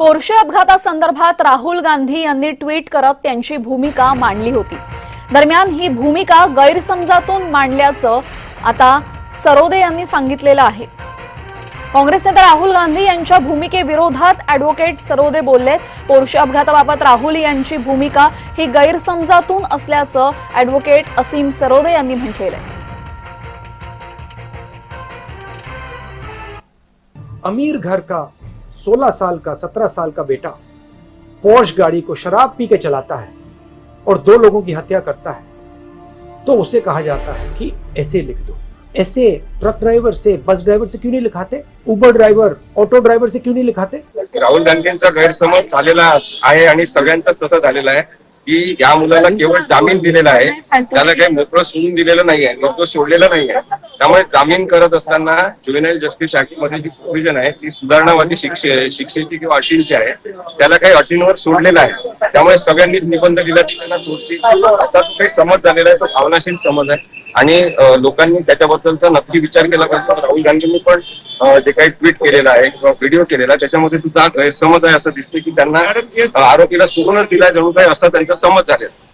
Porsche अपघातासंदर्भात Rahul Gandhi यांनी tweet करत त्यांची भूमिका मांडली होती. दरम्यान ही भूमिका गैरसमजातून मांडल्याचं आता सरोदे यांनी सांगितलेलं आहे. काँग्रेस नेते राहुल गांधी यांच्या भूमिकेविरोधात अॅडव्होकेट सरोदे बोललेत पोर्शे अपघाताबाबत राहुल यांची भूमिका ही गैरसमजातून असल्याचं अॅडव्होकेट असीम सरोदे यांनी म्हटलेलं आहे. अमीर घर का 16 साल का 17 साल का बेटा पोर्श गाड़ी को शराब पी के चलाता है और दो लोगों की हत्या करता है। तो उसे कहा जाता है कि ऐसे लिख दो। ऐसे ट्रक ड्राइवर से बस ड्राइवर से क्यों नहीं लिखाते? उबर ड्राइवर ऑटो ड्राइवर से क्यों नहीं लिखाते? राहुल गांधींचा गैरसमज झालेला आहे आणि सगळ्यांचाच तसा झालेला आहे की या मुलाला केवळ जामीन दिलेला आहे. त्याला काही मोकळं सोडून दिलेलं नाहीये मोकळं सोडलेलं नाहीये. त्यामुळे जामीन करत असताना ज्युएनाईल जस्टिस ऍक्टमध्ये जी प्रोव्हिजन आहे ती सुधारणावादी शिक्षे शिक्षेची किंवा अटींची आहे त्याला काही अटींवर सोडलेला आहे. त्यामुळे सगळ्यांनीच निबंध दिला त्यांना सोडतील. असा जो काही समज झालेला आहे तो भावनाशील समज आहे. आणि लोकांनी त्याच्याबद्दलचा नक्की विचार केला पाहिजे. राहुल गांधींनी पण जे काही ट्विट केलेलं आहे किंवा व्हिडिओ केलेला आहे त्याच्यामध्ये सुद्धा गैरसमज आहे असं दिसते की त्यांना आरोपीला सोडूनच दिला जणू काही असा त्यांचा समज झालेला